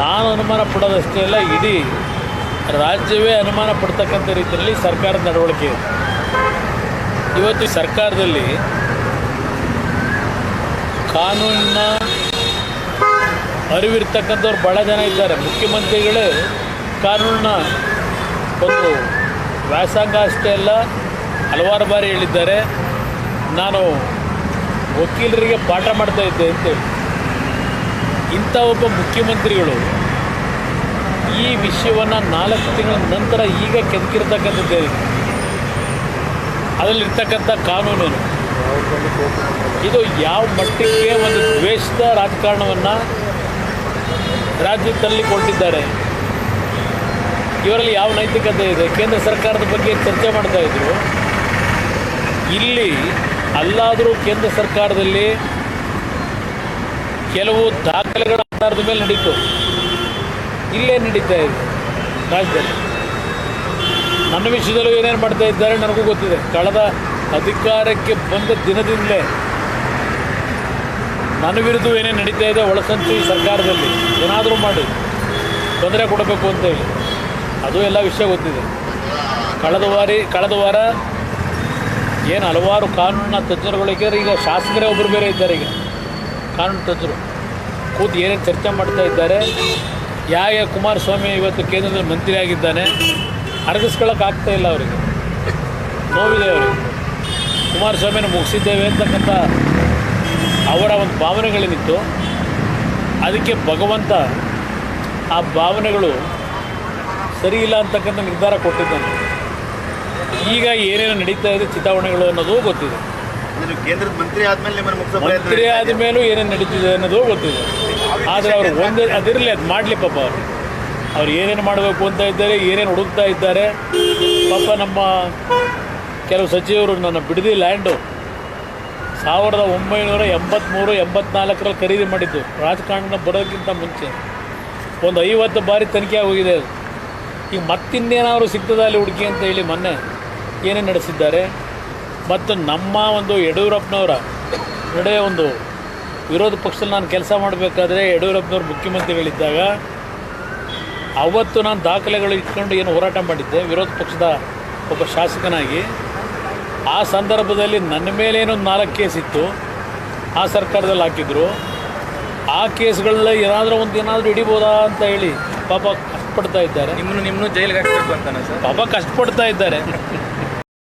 ನಾನು ಅನುಮಾನ ಪಡೋದಷ್ಟೇ ಅಲ್ಲ ಇಡೀ ರಾಜ್ಯವೇ ಅನುಮಾನ ಪಡ್ತಕ್ಕಂಥ ರೀತಿಯಲ್ಲಿ ಸರ್ಕಾರದ ನಡವಳಿಕೆ ಇದೆ. ಇವತ್ತು ಸರ್ಕಾರದಲ್ಲಿ ಕಾನೂನಿನ ಅರಿವಿರ್ತಕ್ಕಂಥವ್ರು ಭಾಳ ಜನ ಇದ್ದಾರೆ. ಮುಖ್ಯಮಂತ್ರಿಗಳೇ ಕಾನೂನಿನ ಒಂದು ವ್ಯಾಸಂಗ ಅಷ್ಟೇ ಅಲ್ಲ, ಹಲವಾರು ಬಾರಿ ಹೇಳಿದ್ದಾರೆ. ನಾನು ವಕೀಲರಿಗೆ ಪಾಠ ಮಾಡ್ತಾ ಇದ್ದೆ ಅಂತೇಳಿ. ಇಂಥ ಒಬ್ಬ ಮುಖ್ಯಮಂತ್ರಿಗಳು ಈ ವಿಷಯವನ್ನು ನಾಲ್ಕು ತಿಂಗಳ ನಂತರ ಈಗ ಕೆದಕಿರ್ತಕ್ಕಂಥದ್ದು ಅದರಲ್ಲಿರ್ತಕ್ಕಂಥ ಕಾನೂನು ಇದು ಯಾವ ಮಟ್ಟಿಗೆ ಒಂದು ದ್ವೇಷದ ರಾಜಕಾರಣವನ್ನು ರಾಜ್ಯದಲ್ಲಿ ಕೊಟ್ಟಿದ್ದಾರೆ ಇವರಲ್ಲಿ ಯಾವ ನೈತಿಕತೆ ಇದೆ? ಕೇಂದ್ರ ಸರ್ಕಾರದ ಬಗ್ಗೆ ಚರ್ಚೆ ಮಾಡ್ತಾ ಇದ್ರು. ಇಲ್ಲಿ ಅಲ್ಲಾದರೂ ಕೇಂದ್ರ ಸರ್ಕಾರದಲ್ಲಿ ಕೆಲವು ದಾಖಲೆಗಳ ಆಧಾರದ ಮೇಲೆ ನಡೀತು. ಇಲ್ಲೇ ನಡೀತಾ ಇದೆ. ರಾಜ್ಯದಲ್ಲಿ. ನನ್ನ ವಿಷಯದಲ್ಲೂ ಏನೇನು ಮಾಡ್ತಾ ಇದ್ದಾರೆ ನನಗೂ ಗೊತ್ತಿದೆ. ಕಳೆದ ಅಧಿಕಾರಕ್ಕೆ ಬಂದ ದಿನದಿಂದಲೇ ನನ್ನ ವಿರುದ್ಧ ಏನೇನು ನಡೀತಾ ಇದೆ, ಒಳಸಂಚು ಈ ಸರ್ಕಾರದಲ್ಲಿ. ಏನಾದರೂ ಮಾಡಿ. ತೊಂದರೆ ಕೊಡಬೇಕು ಅಂತ ಹೇಳಿ. ಅದು ಎಲ್ಲ ವಿಷಯ ಗೊತ್ತಿದೆ. ಕಳೆದ ವಾರಿ, ಕಳೆದ ವಾರ ಏನು ಹಲವಾರು ಕಾನೂನಿನ ತಜ್ಞರುಗಳಿಗೆ ಈಗ ಶಾಸಕರೇ ಒಬ್ಬರು ಬೇರೆ ಇದ್ದಾರೆ ಈಗ. ಕಾನೂನು ತಜ್ಞರು ಕೂತು ಏನೇನು ಚರ್ಚೆ ಮಾಡ್ತಾ ಇದ್ದಾರೆ ಯಾವ ಕುಮಾರಸ್ವಾಮಿ ಇವತ್ತು ಕೇಂದ್ರದಲ್ಲಿ ಮಂತ್ರಿ ಆಗಿದ್ದಾನೆ ಅರಗಿಸ್ಕೊಳ್ಳೋಕ್ಕಾಗ್ತಾ ಇಲ್ಲ ಅವರಿಗೆ. ನೋವಿದೆ ಅವರಿಗೆ. ಕುಮಾರಸ್ವಾಮಿನ ಮುಗಿಸಿದ್ದೇವೆ ಅಂತಕ್ಕಂಥ ಅವರ ಒಂದು ಭಾವನೆಗಳೇನಿತ್ತು ಅದಕ್ಕೆ ಭಗವಂತ ಆ ಭಾವನೆಗಳು ಸರಿ ಇಲ್ಲ ಅಂತಕ್ಕಂಥ ನಿರ್ಧಾರ ಕೊಟ್ಟಿದ್ದಾನೆ. ಈಗ ಏನೇನು ನಡೀತಾ ಇದೆ, ಚಿತಾವಣೆಗಳು ಅನ್ನೋದು ಗೊತ್ತಿದೆ. ಕೇಂದ್ರದ ಮಂತ್ರಿ ಆದ್ಮೇಲೆ ಮಂತ್ರಿ ಏನೇನು ನಡೀತಿದೆ ಅನ್ನೋದು ಗೊತ್ತಿದೆ. ಆದರೆ ಅವರು ಒಂದೇ ಅದಿರಲಿ ಅದು ಮಾಡಲಿ ಪಾಪ ಅವರು. ಅವ್ರು ಏನೇನು ಮಾಡಬೇಕು ಅಂತ ಇದ್ದಾರೆ ಏನೇನು ಹುಡುಕ್ತಾ ಇದ್ದಾರೆ. ಪಾಪ ನಮ್ಮ ಕೆಲವು ಸಚಿವರು ನನ್ನ ಬಿಡದಿ ಲ್ಯಾಂಡು. ಸಾವಿರದ ಒಂಬೈನೂರ ಎಂಬತ್ತ್ಮೂರು ಎಂಬತ್ನಾಲ್ಕರಲ್ಲಿ ಖರೀದಿ ಮಾಡಿದ್ದು. ರಾಜಕಾರಣ ಬರೋದಕ್ಕಿಂತ ಮುಂಚೆ. ಒಂದು ಐವತ್ತು ಬಾರಿ ತನಿಖೆ ಆಗೋಗಿದೆ ಅದು. ಈಗ ಮತ್ತಿನ್ನೇನಾದ್ರು ಸಿಗ್ತದೆ ಅಲ್ಲಿ ಹುಡುಕಿ ಅಂತ ಹೇಳಿ ಮೊನ್ನೆ ಏನೇನು ನಡೆಸಿದ್ದಾರೆ? ಮತ್ತು ನಮ್ಮ ಒಂದು ಯಡಿಯೂರಪ್ಪನವರ ನಡೆ ಒಂದು ವಿರೋಧ ಪಕ್ಷದಲ್ಲಿ ನಾನು ಕೆಲಸ ಮಾಡಬೇಕಾದ್ರೆ ಯಡಿಯೂರಪ್ಪನವ್ರು ಮುಖ್ಯಮಂತ್ರಿಗಳಿದ್ದಾಗ ಅವತ್ತು ನಾನು ದಾಖಲೆಗಳು ಇಟ್ಕೊಂಡು ಏನು ಹೋರಾಟ ಮಾಡಿದ್ದೆ ವಿರೋಧ ಪಕ್ಷದ ಒಬ್ಬ ಶಾಸಕನಾಗಿ. ಆ ಸಂದರ್ಭದಲ್ಲಿ ನನ್ನ ಮೇಲೇನೋ ನಾಲ್ಕು ಕೇಸ್ ಇತ್ತು ಆ ಸರ್ಕಾರದಲ್ಲಿ ಹಾಕಿದ್ರು. ಆ ಕೇಸ್ಗಳಲ್ಲಿ ಏನಾದರೂ ಒಂದು ಏನಾದರೂ ಹಿಡಿಬೋದಾ ಅಂತ ಹೇಳಿ ಪಾಪ ಕಷ್ಟಪಡ್ತಾ ಇದ್ದಾರೆ. ನಿಮ್ಮನ್ನು ನಿಮ್ಮನ್ನು ಜೈಲಿಗೆ ಹಾಕಬೇಕು ಅಂತಾನೆ ಸರ್? ಪಾಪ ಕಷ್ಟಪಡ್ತಾ ಇದ್ದಾರೆ.